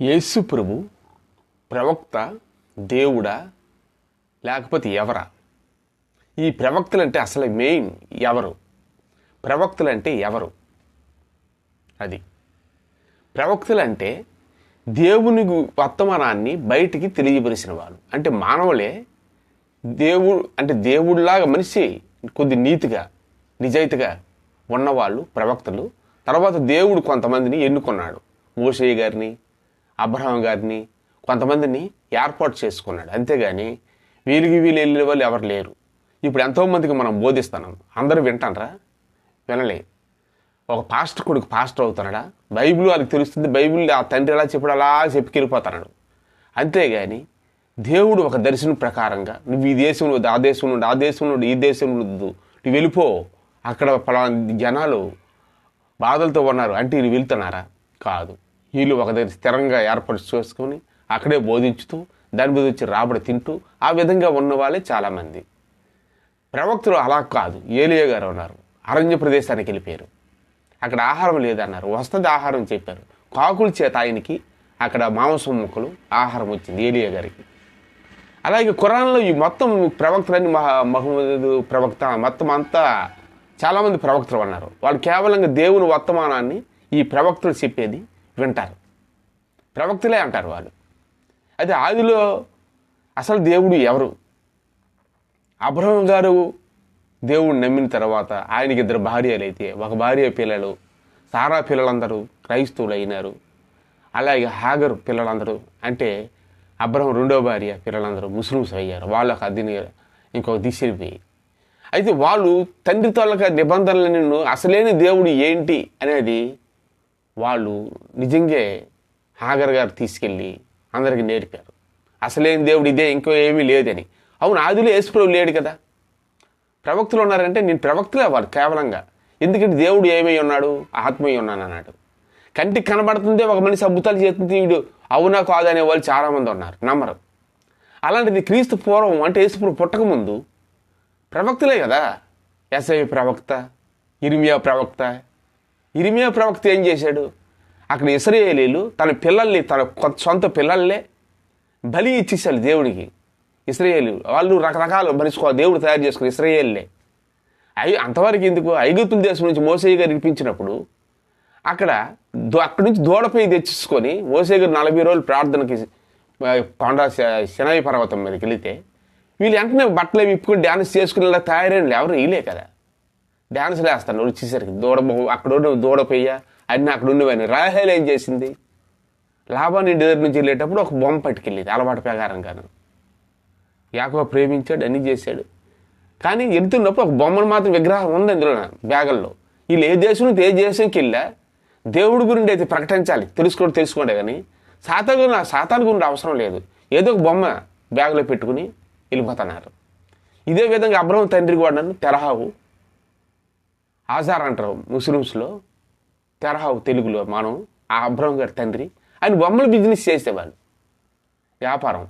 యేసు ప్రభు ప్రవక్త దేవుడా లేకపోతే ఎవరా? ఈ ప్రవక్తలు అంటే అసలు మెయిన్ ఎవరు? ప్రవక్తలు అంటే ఎవరు? అది. ప్రవక్తలు అంటే దేవుని వర్తమానాన్ని బయటికి తెలియపరిచిన వాళ్ళు అంటే మానవులే దేవుడు అంటే దేవుడిలాగా మనిషి కొద్ది నీతిగా నిజాయితీగా ఉన్నవాళ్ళు ప్రవక్తలు. తర్వాత దేవుడు కొంతమందిని ఎన్నుకున్నాడు. మోషయ్య గారిని అబ్రహం గారిని కొంతమందిని ఏర్పాటు చేసుకున్నాడు. అంతేగాని వీలుకి వీళ్ళు వెళ్ళే వాళ్ళు ఎవరు లేరు. ఇప్పుడు ఎంతోమందికి మనం బోధిస్తున్నాం. అందరూ వింటానరా? వినలే. ఒక పాస్టర్ కొడుకు పాస్టర్ అవుతున్నాడా? బైబిల్ వాళ్ళకి తెలుస్తుంది బైబిల్ ఆ తండ్రి ఎలా చెప్పాడు అలా చెప్పుకెళ్ళిపోతున్నాడు అంతేగాని దేవుడు ఒక దర్శనం ప్రకారంగా నువ్వు ఈ దేశం నుండి ఆ దేశం నుండి ఆ దేశం నుండి ఈ దేశం నుండి నువ్వు వెళ్ళిపో. అక్కడ పలా జనాలు బాధలతో ఉన్నారు. అంటే వీళ్ళు వెళ్తున్నారా? కాదు. వీళ్ళు ఒక దగ్గర స్థిరంగా ఏర్పాటు చేసుకొని అక్కడే బోధించుతూ దాని మీద వచ్చి రాబడి తింటూ ఆ విధంగా ఉన్న వాళ్ళే చాలామంది. ప్రవక్తలు అలా కాదు. ఏలియా గారు ఉన్నారు. అరణ్య ప్రదేశానికి వెళ్ళిపోయారు. అక్కడ ఆహారం లేదన్నారు. వస్తుంది ఆహారం చెప్పారు. కాకుల చేత ఆయనకి అక్కడ మాంసం ముక్కలు ఆహారం వచ్చింది ఏలియా గారికి. అలాగే ఖురాన్లో ఈ మొత్తం ప్రవక్తలన్నీ మహ మహమ్మద్ ప్రవక్త మొత్తం అంతా చాలామంది ప్రవక్తలు ఉన్నారు. వాళ్ళు కేవలంగా దేవుని వర్తమానాన్ని ఈ ప్రవక్తలు చెప్పేది వింటారు. ప్రవక్తలే అంటారు వాళ్ళు. అయితే ఆదిలో అసలు దేవుడు ఎవరు? అబ్రహం గారు దేవుడు నమ్మిన తర్వాత ఆయనకి ఇద్దరు భార్యలు అయితే ఒక భార్య పిల్లలు సారా పిల్లలందరూ క్రైస్తవులు అయినారు అలాగే హాగర్ పిల్లలందరూ అంటే అబ్రహం రెండో భార్య పిల్లలందరూ ముస్లిమ్స్ అయ్యారు. వాళ్ళకి అదిని ఇంకొక దిశపోయి అయితే వాళ్ళు తండ్రి తోళ్ళక నిబంధనలను అసలేని దేవుడు ఏంటి అనేది వాళ్ళు నిజంగా హాగర్ గారు తీసుకెళ్ళి అందరికి నేర్పారు. అసలేని దేవుడు ఇదే ఇంకో ఏమీ లేదని. అవును ఆదిలో యేసుప్రభు లేడు కదా. ప్రవక్తలు ఉన్నారంటే నేను ప్రవక్తలే వాడు కేవలంగా. ఎందుకంటే దేవుడు ఏమై ఉన్నాడు? ఆత్మయ్య ఉన్నాను అన్నాడు. కంటికి కనబడుతుందే ఒక మనిషి అద్భుతాలు చేస్తుంది వీడు అవునా కాదు అనే వాళ్ళు చాలామంది ఉన్నారు నమ్మరు. అలాంటిది క్రీస్తు పూర్వం అంటే యేసుప్రభు పుట్టకముందు ప్రవక్తలే కదా. ఎస్ఐ ప్రవక్త ఇరిమియా ప్రవక్త ఇరిమియా ప్రవక్త ఏం చేశాడు? అక్కడ ఇస్రాయేలీలు తన పిల్లల్ని తన కొత్త సొంత పిల్లల్నే బలి ఇచ్చేసాడు దేవుడికి. ఇస్రాయేలు వాళ్ళు రకరకాల మనిషి దేవుడు తయారు చేసుకుని ఇస్రాయేల్లే అయి అంతవరకు ఎందుకు? ఐగుప్తుల దేశం నుంచి మోసయ్య గారు ఇరిపించినప్పుడు అక్కడ దో- అక్కడి నుంచి దూడపై తెచ్చుకొని మోసయ్య గారు నలభై రోజులు ప్రార్థనకి కొండ శ- శనై పర్వతం మీదకి వెళితే వీళ్ళు వెంటనే బట్టలు విప్పుకొని డ్యాన్స్ చేసుకునేలా తయారైన ఎవరు? వీలే కదా. డ్యాన్స్ వేస్తాను వచ్చేసరికి దూడ అక్కడ ఉన్న దూడపోయ్య అన్నీ అక్కడ ఉన్నవన్నీ రాహేల్ ఏం చేసింది? లాభాన్ని ఇంటి దగ్గర నుంచి వెళ్ళేటప్పుడు ఒక బొమ్మ పట్టుకెళ్ళేది అలవాటు ప్రకారంగాను యాకో ప్రేమించాడు అన్నీ చేశాడు. కానీ వెళ్తున్నప్పుడు ఒక బొమ్మను మాత్రం విగ్రహం ఉంది అందులో బ్యాగల్లో. వీళ్ళు ఏ దేశం నుంచి ఏ దేశంకి వెళ్ళా? దేవుడి గురించి అయితే ప్రకటించాలి తెలుసుకోండి తెలుసుకోండి కానీ సాతాను గురించి సాతాన్ గురించి అవసరం లేదు. ఏదో ఒక బొమ్మ బ్యాగులో పెట్టుకుని వెళ్ళిపోతున్నారు. ఇదే విధంగా అబ్రహం తండ్రి కూడా తెరహావు. ఆజార్ అంటారు ముస్లిమ్స్లో తెరహావు తెలుగులో మనం ఆ అబ్రహం గారి తండ్రి ఆయన బొమ్మల బిజినెస్ చేసేవాళ్ళు వ్యాపారం.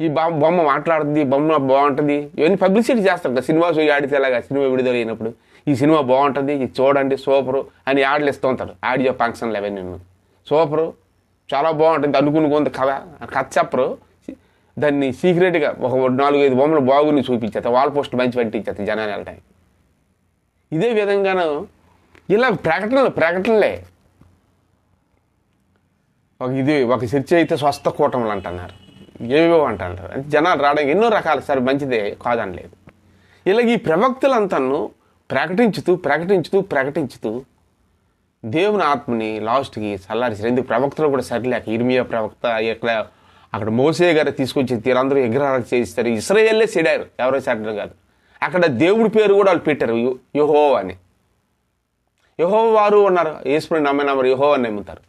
ఈ బొమ్మ మాట్లాడుతుంది బొమ్మ బాగుంటుంది ఇవన్నీ పబ్లిసిటీ చేస్తారు కదా సినిమా షో ఆడితే ఎలాగా సినిమా విడుదల అయినప్పుడు ఈ సినిమా బాగుంటుంది ఇది చూడండి సూపరు అని యాడ్లు ఇస్తూ ఉంటారు ఆడియో ఫంక్షన్లు అవన్నీ సూపరు చాలా బాగుంటుంది అనుకుని కొంత కథ కథ చెప్పరు దాన్ని సీక్రెట్గా ఒక నాలుగు ఐదు బొమ్మలు బాగుని చూపించేత వాల్ పోస్ట్ మంచి పట్టించేత జనాలు వెళ్ళడానికి ఇదే విధంగాను ఇలా ప్రకటనలు ప్రకటనలే. ఒక ఇది ఒక చర్చ అయితే స్వస్థ కూటములు అంటున్నారు. ఏవేవో అంటారు అంటే జనాలు రావడానికి ఎన్నో రకాల సరే మంచిదే కాదనలేదు. ఇలాగ ఈ ప్రవక్తలంతను ప్రకటించుతూ ప్రకటించుతూ ప్రకటించుతూ దేవుని ఆత్మని లాస్ట్కి చల్లారిసారు ఎందుకు? ప్రవక్తలు కూడా సరిలేక ఇర్మియా ప్రవక్త ఇక్కడ అక్కడ మోసే గారు తీసుకొచ్చి తీరందరూ విగ్రహాలు చేయిస్తారు. ఇస్రాయేల్లే సెడారు ఎవరో చెడ్డరు కాదు. అక్కడ దేవుడి పేరు కూడా వాళ్ళు పెట్టారు యుహో అని. యహో వారు ఉన్నారు. యేసుని నమ్మే నమ్మరు యహో అని నమ్ముతారు.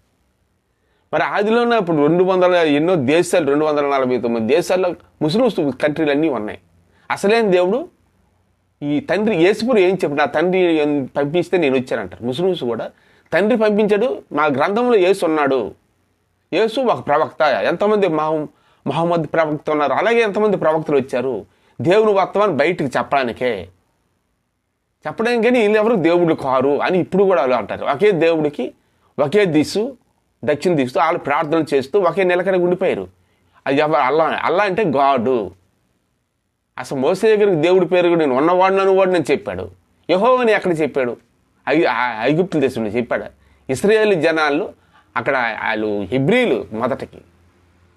మరి ఆదిలోనే ఇప్పుడు రెండు వందల ఎన్నో దేశాలు రెండు వందల నలభై తొమ్మిది దేశాల్లో ముస్లిమ్స్ కంట్రీలు అన్నీ ఉన్నాయి. అసలేని దేవుడు? ఈ తండ్రి యేసుపురు ఏం చెప్పు నా తండ్రి పంపిస్తే నేను వచ్చానంటారు. ముస్లిమ్స్ కూడా తండ్రి పంపించాడు మా గ్రంథంలో యేసు ఉన్నాడు. యేసు ఒక ప్రవక్త. ఎంతమంది మహం మహమ్మద్ ప్రవక్త ఉన్నారు. అలాగే ఎంతమంది ప్రవక్తలు వచ్చారు? దేవుని వర్తమాన్ని బయటికి చెప్పడానికే. చెప్పడానికి కానీ వీళ్ళు ఎవరు దేవుడు కారు అని ఇప్పుడు కూడా అలా అంటారు. ఒకే దేవుడికి ఒకే దిశు దక్షిణ తీస్తూ వాళ్ళు ప్రార్థన చేస్తూ ఒకే నిలకడ ఉండిపోయారు. అది ఎవరు? అల్లా. అల్లా అంటే గాడు. అసలు మోసే దగ్గరికి దేవుడి పేరు కూడా నేను ఉన్నవాడు అనువాడు నేను చెప్పాడు. యహో అని ఎక్కడ చెప్పాడు? ఐ ఆ- ఐగుప్తుల దేశంలో చెప్పాడు. ఇస్రాయేల్ జనాలు అక్కడ వాళ్ళు హిబ్రీలు మొదటికి.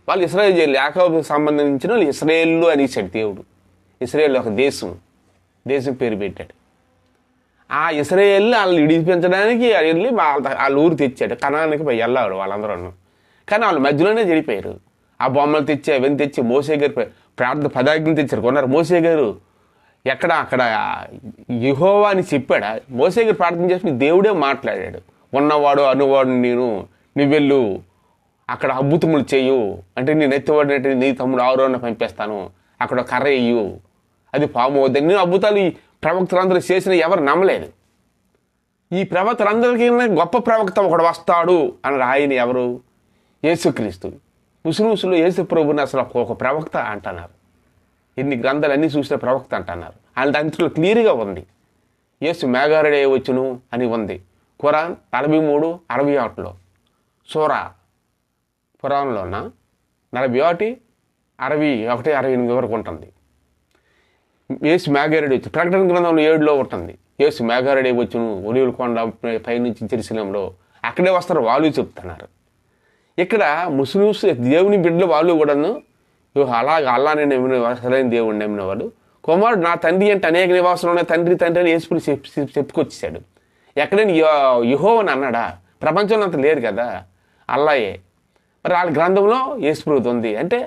వాళ్ళు ఇస్రాయేల్ యాకోబుకు సంబంధించిన వాళ్ళు ఇస్రాయేళ్ళు అనేసాడు దేవుడు. ఇస్రాయేల్ ఒక దేశం దేశం పేరు పెట్టాడు. ఆ ఇస్రాయేల్ వాళ్ళని విడిపించడానికి వెళ్ళి వాళ్ళ వాళ్ళ ఊరు తెచ్చాడు. కణానికి పోయి వెళ్ళాడు వాళ్ళందరూ కానీ వాళ్ళు మధ్యలోనే చెడిపోయారు. ఆ బొమ్మలు తెచ్చి అవన్నీ తెచ్చి మోసే గారు ప్రార్థన పదాజ్ఞలు తెచ్చారు. కొన్నారు మోసే గారు ఎక్కడ అక్కడ యుహోవా అని చెప్పాడా? మోసే గారు ప్రార్థన చేసి దేవుడే మాట్లాడాడు. ఉన్నవాడు అనువాడు నేను నువ్వెళ్ళు అక్కడ అద్భుతములు చేయు. అంటే నేను ఎత్తివాడినట్టు నీ తమ్ముడు ఆరోన పంపేస్తాను. అక్కడ కర్ర వేయు. అది పాము అవుతుంది ఎన్నో అద్భుతాలు ఈ ప్రవక్తలందరూ చేసిన ఎవరు నమ్మలేదు. ఈ ప్రవక్తలందరికీ గొప్ప ప్రవక్త ఒకడు వస్తాడు అని రాయని ఎవరు? యేసుక్రీస్తు. ఉసురుసులు యేసు ప్రభుని అసలు ఒక- ప్రవక్త అంటున్నారు. ఎన్ని గ్రంథాలు అన్నీ చూసిన ప్రవక్త అంటున్నారు. ఆయన దాంట్లో క్లియర్గా ఉంది. యేసు మేఘారుడే వచ్చును అని ఉంది. ఖురాన్ నలభై మూడు అరవై ఒకటిలో సూరా పురాణంలోన నలభై ఒకటి అరవై ఒకటి అరవై ఎనిమిది వరకు ఉంటుంది. ఏసు మేఘారెడ్డి వచ్చి ప్రకటన గ్రంథంలో ఏడులో ఉంటుంది ఏసు మేఘారెడ్డి వచ్చును ఒలివుల కొండ పైనుంచి జెరూసలేంలో. అక్కడే వస్తారు వాళ్ళు చెప్తున్నారు. ఇక్కడ ముస్లిమ్స్ దేవుని బిడ్డలు వాళ్ళు కూడాను "ఇగో అలాగ అల్లానే నమ్మిన సరైన దేవుడిని నమ్మిన వాడు కుమారుడు నా తండ్రి అంటే అనేక నివాసాలు ఉన్న తండ్రి తండ్రి అని ఏసుకుని చెప్పి చెప్పి- చెప్పుకొచ్చేసాడు ఎక్కడైనా యుహో అని అన్నాడా? ప్రపంచంలో అంత లేరు కదా అల్లాయే. మరి వాళ్ళ గ్రంథంలో యేసుప్రభు ఉంది. అంటే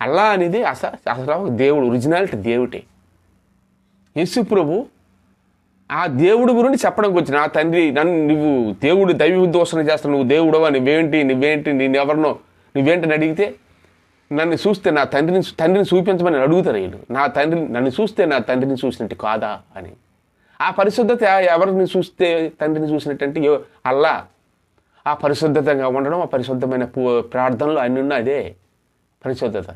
అల్లా అనేది అసలు అసలు దేవుడు ఒరిజినాలిటీ దేవుడే. యేసుప్రభు ఆ దేవుడి గురించి చెప్పడానికి వచ్చిన నా తండ్రి నన్ను నువ్వు దేవుడు దైవ దోషణ చేస్తావు నువ్వు దేవుడవా? నువ్వేంటి? నువ్వేంటి? నేను ఎవరినో నువ్వేంటని అడిగితే నన్ను చూస్తే నా తండ్రిని తండ్రిని చూపించమని అడుగుతారు వీళ్ళు. నా తండ్రిని నన్ను చూస్తే నా తండ్రిని చూసినట్టు కాదా? అని. ఆ పరిశుద్ధత ఎవరిని చూస్తే తండ్రిని చూసినట్టంటే యో- అల్లా. ఆ పరిశుద్ధతంగా ఉండడం ఆ పరిశుద్ధమైన పూ- ప్రార్థనలు అన్ని ఉన్న అదే పరిశుద్ధత.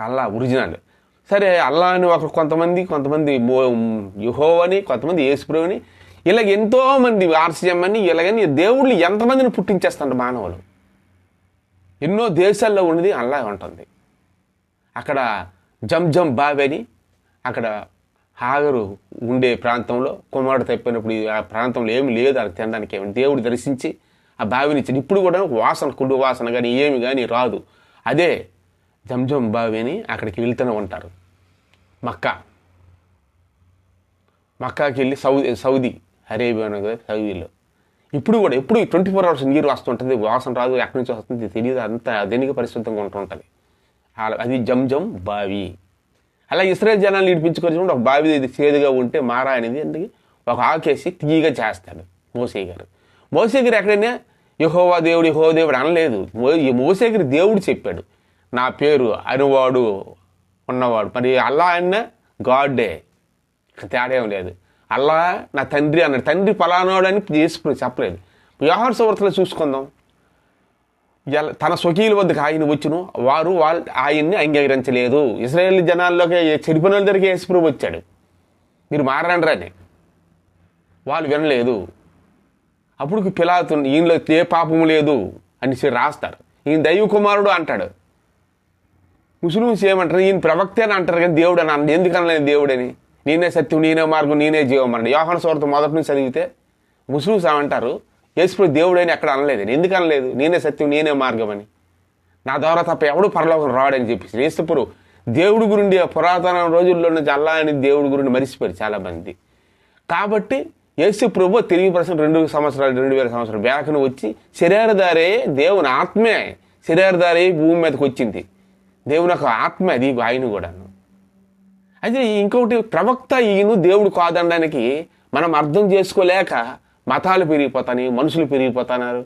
అల్లా ఒరిజినల్. సరే అల్లా అని ఒక కొంతమంది కొంతమంది మో యుహో అని కొంతమంది యేసుప్రభు అని ఇలాగ ఎంతోమంది ఆర్సీఎం అని ఇలాగని దేవుళ్ళు ఎంతమందిని పుట్టించేస్తారు మానవులు. ఎన్నో దేశాల్లో ఉన్నది అల్లా ఉంటుంది అక్కడ జంజం బావి అని అక్కడ హాగరు ఉండే ప్రాంతంలో కుమారుడు తప్పినప్పుడు ఆ ప్రాంతంలో ఏమి లేదు అది తినడానికి ఏమి దేవుడు దర్శించి ఆ బావిని ఇచ్చింది ఇప్పుడు కూడా వాసన కుడు వాసన కానీ ఏమి కానీ రాదు. అదే జంజం బావి అని అక్కడికి వెళ్తూనే ఉంటారు. మక్కా. మక్కాకి వెళ్ళి సౌదీ సౌదీ అరేబియా కదా సౌదీలో. ఇప్పుడు కూడా ఎప్పుడు ట్వంటీ ఫోర్ అవర్స్ నీరు వస్తుంటుంది వాసన రాదు ఎక్కడి నుంచి వస్తుంది తెలియదు అంత దేనికి పరిశుద్ధంగా ఉంటుంటుంది అలా- అది జంజం బావి. అలా ఇస్రాయల్ జనాలు నడిపించుకొని ఒక బావి చేదుగా ఉంటే మారా అనేది అందుకే ఒక ఆకేసి తీయగా చేస్తాడు మోసే గారు. మోసే గారు ఎక్కడైనా యహోవా దేవుడు యహో దేవుడు అనలేదు. మోసే గారు దేవుడు చెప్పాడు. నా పేరు అనువాడు ఉన్నవాడు. మరి అల్లా అన్న గాడ్డే. తేడా ఏం లేదు. అల్లా నా తండ్రి అన్నాడు. తండ్రి ఫలానాడు అని చేసుకుని చెప్పలేదు. వ్యవహార సువార్తలో చూసుకుందాం. తన స్వకీయుల వద్దకు ఆయన వచ్చును. వారు వాళ్ళ ఆయన్ని అంగీకరించలేదు. ఇస్రాయేల్ జనాల్లోకి చెడిపోయిన వాళ్ళ దగ్గరికి యేసుప్రభు వచ్చాడు. మీరు మారండి అని వాళ్ళు వినలేదు. అప్పుడు పిలాతు ఈయనలో ఏ పాపము లేదు అని చెప్పి రాస్తారు. ఈయన దైవ కుమారుడు అంటాడు. ముస్లిమ్స్ ఏమంటారు? ఈయన ప్రవక్తే అని అంటారు కానీ దేవుడు అని అన్న ఎందుకు దేవుడని? నేనే సత్యం నేనే మార్గం నేనే జీవం అండి యోహన సోరత మొదటి నుంచి చదివితే ముస్లిమ్స్ ఏమంటారు? యేసుప్రభు దేవుడని ఎక్కడ అనలేదు ఎందుకు అనలేదు? నేనే సత్యం నేనే మార్గం అని. నా ద్వారా తప్ప ఎవడు పరలోకం రాడని చెప్పేసి. యేసుప్రభు దేవుడి గురించి ఆ పురాతన రోజుల్లో నుంచి అల్లా అని దేవుడి గురించి మరిచిపోయారు చాలామంది. కాబట్టి యేసు ప్రభు తిరిగి ప్రశ్న రెండు సంవత్సరాలు రెండు వేల సంవత్సరాలు బ్యాక్ను వచ్చి శరీరధారే దేవుని ఆత్మే. శరీరధారే భూమి మీదకి వచ్చింది. దేవుని యొక్క ఆత్మ అది ఆయన కూడాను. అయితే ఇంకొకటి ప్రవక్త ఈయన దేవుడు కాదనడానికి మనం అర్థం చేసుకోలేక మతాలు పెరిగిపోతాయి మనుషులు పెరిగిపోతున్నారు.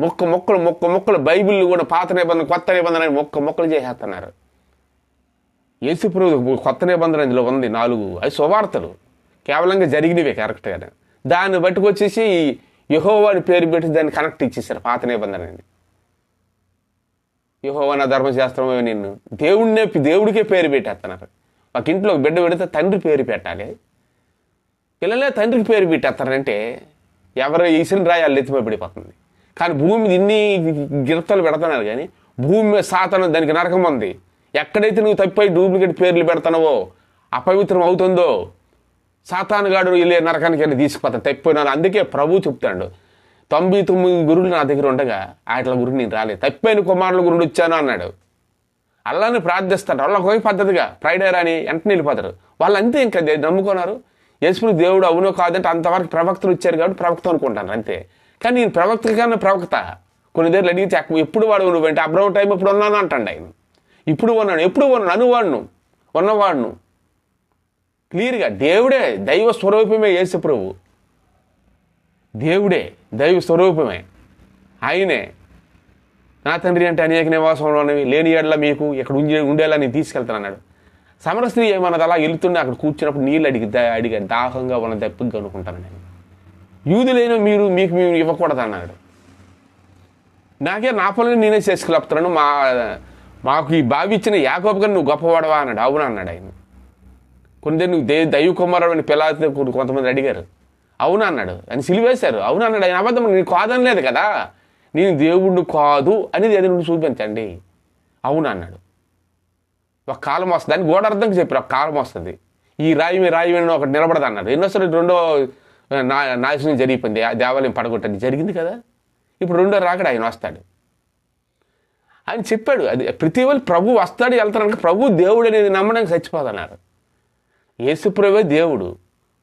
మొక్క మొక్కలు మొక్క మొక్కలు బైబిల్ కూడా పాత నిబంధన కొత్త నిబంధన అని మొక్క మొక్కలు చేసేస్తున్నారు. యేసుప్రభు కొత్త నిబంధన ఇందులో ఉంది నాలుగు అవి సువార్తలు. కేవలంగా జరిగినవే కరెక్ట్గానే. దాన్ని బట్టుకొచ్చేసి యహోవా అని పేరు పెట్టి దాన్ని కనెక్ట్ ఇచ్చేసారు పాత నిబంధనని. యహోవా ధర్మశాస్త్రమే నిన్ను. దేవుడినే దేవుడికే పేరు పెట్టేస్తున్నారు ఒక ఇంట్లో ఒక బిడ్డ పెడితే తండ్రి పేరు పెట్టాలి. పిల్లలే తండ్రికి పేరు పెట్టేస్తారంటే ఎవరు ఈసిన రాయాలు ఎత్తిమే ఎత్తిపోయి పడిపోతుంది. కానీ భూమి ఇన్ని గిరతలు పెడుతున్నారు కానీ భూమి మీద సాతనం దానికి నరకం ఉంది. ఎక్కడైతే నువ్వు తప్పిపోయి డూప్లికేట్ పేర్లు పెడతానవో అపవిత్రం అవుతుందో సాతానుగాడు వెళ్ళే నరకానికి వెళ్ళి తీసుకుపోతాను తప్పిపోయినాను అందుకే ప్రభు చెప్తాడు తొంభై తొమ్మిది గురువులు నా దగ్గర ఉండగా వాటిల గురువు నేను రాలేదు. తప్పైన కుమారుల గురుడు వచ్చాను అన్నాడు. అల్లాని ప్రార్థిస్తాడు. వాళ్ళకి ఒక పద్ధతిగా ఫ్రైడే రాని వెంటనే వెళ్ళిపోతారు వాళ్ళంతే ఇంకా నమ్ముకున్నారు. యేసుడు దేవుడు అవునో కాదంటే అంతవరకు ప్రవక్తలు వచ్చారు కాబట్టి ప్రవక్త అనుకుంటాను అంతే. కానీ నేను ప్రవక్త కానీ ప్రవక్త. కొన్ని దగ్గర అడిగితే ఎప్పుడు వాడు నువ్వంటే అబ్రవ్ టైం ఇప్పుడు ఉన్నాను? అంటాడు ఆయన. ఇప్పుడు ఉన్నాను ఎప్పుడు ఉన్నాను? అనువాడును. ఉన్నవాడును. క్లియర్గా దేవుడే దైవ స్వరూపమే యేసు ప్రభు దేవుడే దైవ స్వరూపమే. ఆయనే. నా తండ్రి అంటే అనేక నివాసంలో ఉన్నవి. లేని ఏళ్ళ మీకు ఇక్కడ ఉండే ఉండేలా నేను తీసుకెళ్తాను అన్నాడు. సమర ఏమన్నది అలా వెళుతుండే అక్కడ కూర్చున్నప్పుడు నీళ్ళు అడిగి దా- దాహంగా ఉన్న దప్పిగా అనుకుంటాను నేను. యూదులైన మీరు మీకు మేము ఇవ్వకూడదు అన్నాడు. నాకే నా పనులు నేనే చేసుకెళ్తున్నాను మా మాకు ఈ బావి ఇచ్చిన యాకోబు గారు నువ్వు గొప్పవాడవా అన్నాడు. అవునా అన్నాడు ఆయన. కొన్ని నువ్వు దే దైవ కుమారుడు అని పిల్లలతో కొంతమంది అడిగారు. అవును అన్నాడు అని సిలివేశారు. అవును అన్నాడు ఆయన అబద్ధం నేను కాదని లేదు కదా. నేను దేవుడు కాదు అనేది అది నుండి చూపించండి. అవును అన్నాడు ఒక కాలం వస్తుంది అని గోడ అర్థంకి చెప్పారు. ఒక కాలం వస్తుంది. ఈ రాయి మీ రాయి మీద ఒకటి నిలబడదు అన్నాడు ఎన్నోసారి రెండో నా నాశనం జరిగిపోయింది. ఆ దేవాలయం పడగొట్టండి. జరిగింది కదా. ఇప్పుడు రెండో రాకడ ఆయన వస్తాడు. ఆయన చెప్పాడు అది ప్రతి వాళ్ళు ప్రభు వస్తాడు వెళ్తారనుక ప్రభు దేవుడు అనేది నమ్మడానికి చచ్చిపోదన్నారు. యేసుప్రభే దేవుడు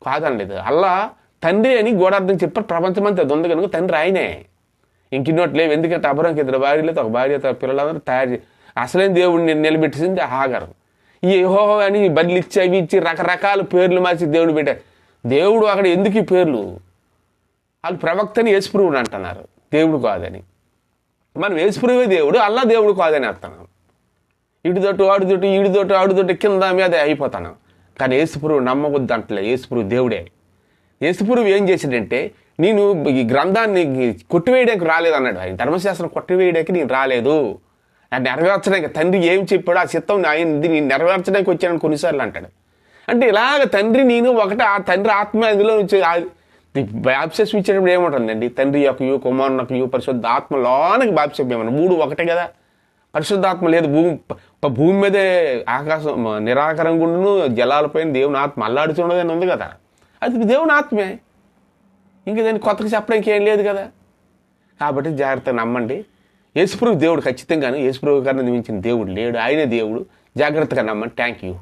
కాదనలేదు. అల్లా తండ్రి అని గోడార్థం చెప్పారు ప్రపంచమంతా అది ఉంది కనుక తండ్రి ఆయనే. ఇంకిన్నోటి లేవు ఎందుకంటే అభరంకి ఇద్దరు భార్యలతో ఒక భార్యతో పిల్లలందరూ తయారు అసలేం దేవుడిని నిలబెట్టింది హాగరం ఈ యెహోవా అని బదులు ఇచ్చి అవి ఇచ్చి రకరకాల పేర్లు మార్చి దేవుడు పెట్టారు. దేవుడు అక్కడ ఎందుకు ఈ పేర్లు? వాళ్ళు ప్రవక్తని యేసుప్రభుని అంటున్నారు. దేవుడు కాదని. మనం యేసుప్రభువే దేవుడు అల్లా దేవుడు కాదని అంటున్నాం. ఇటుదొట్టు ఆడుదొట్టు వాడు ఆడుదొట్టు కింద మీద అయిపోతాను. కానీ యేసుపురువు నమ్మకొద్దు అంటలే యేసుపురువు దేవుడే. యేసుపురువు ఏం చేశాడంటే నేను ఈ గ్రంథాన్ని కొట్టివేయడానికి రాలేదు అన్నాడు. ఆయన ధర్మశాస్త్రం కొట్టివేయడానికి నేను రాలేదు. అది నెరవేర్చడానికి తండ్రి ఏం చెప్పాడో ఆ చిత్తం ఆయన ఇది నేను నెరవేర్చడానికి వచ్చానని కొన్నిసార్లు అంటాడు. అంటే ఇలాగ తండ్రి నేను ఒకటి ఆ తండ్రి ఆత్మ అందులో నుంచి బాప్సెస్ ఇచ్చేటప్పుడు ఏముంటుందండి? తండ్రి యొక్క యు కుమారుని యొక్క యు పరిశుద్ధ ఆత్మ లోనకి ఏమన్నా మూడు ఒకటే కదా. పరిశుద్ధాత్మ లేదు. భూమి భూమి మీదే ఆకాశం మ- నిరాకారం గుండును జలాలపైన దేవుని ఆత్మ అల్లాడుతున్నదని ఉంది కదా. అది దేవుని ఆత్మే. ఇంకా దాన్ని కొత్తగా చెప్పడానికి ఏం లేదు కదా. కాబట్టి జాగ్రత్తగా నమ్మండి. యేసుప్రభు దేవుడు ఖచ్చితంగాను యేసుప్రభు గారిని మించిన దేవుడు లేడు. ఆయనే దేవుడు. జాగ్రత్తగా నమ్మండి. Thank you